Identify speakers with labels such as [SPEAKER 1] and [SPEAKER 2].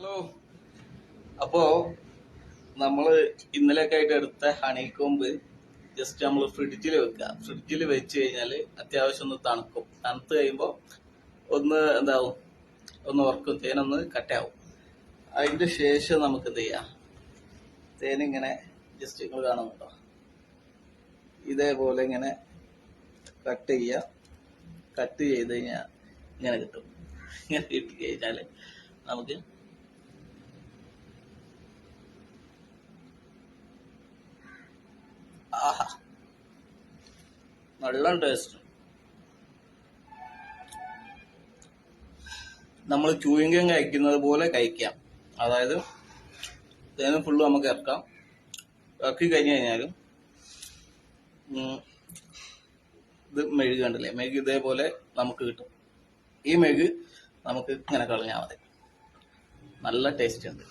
[SPEAKER 1] Hello അപ്പോ നമ്മൾ ഇന്നലെയൊക്കെ ആയിട്ട് എടുത്ത ഹണിക്കൊമ്പ് ജസ്റ്റ് നമ്മൾ ഫ്രിഡ്ജിൽ വെക്കുക ഫ്രിഡ്ജിൽ വെച്ച് കഴിഞ്ഞാൽ അത്യാവശ്യം ഒന്ന് തണുക്കും. തണുത്ത് കഴിയുമ്പോൾ ഒന്ന് എന്താവും? ഒന്ന് ഉറക്കും. തേനൊന്ന് കട്ടയാവും അതിന്റെ ശേഷം നമുക്ക് എന്ത് ചെയ്യാം? തേനിങ്ങനെ ജസ്റ്റ് നിങ്ങൾ കാണുന്നുണ്ടോ ഇതേപോലെ ഇങ്ങനെ കട്ട് ചെയ്യുക കട്ട് ചെയ്ത് കഴിഞ്ഞാൽ ഇങ്ങനെ കിട്ടും. ഇങ്ങനെ കിട്ടി നമുക്ക് നല്ല ടേസ്റ്റ് നമ്മൾ ചൂയിങ്കം കഴിക്കുന്നത് പോലെ കഴിക്കാം. അതായത് തേന് ഫുള്ള് നമുക്ക് ഇറക്കാം. ഇറക്കി കഴിഞ്ഞ് കഴിഞ്ഞാലും ഇത് മെഴുക് കണ്ടില്ലേ? മെഴുക് ഇതേപോലെ നമുക്ക് കിട്ടും. ഈ മെഴുക് നമുക്ക് ഇങ്ങനെ കളഞ്ഞാൽ മതി. നല്ല ടേസ്റ്റ് ഉണ്ട്.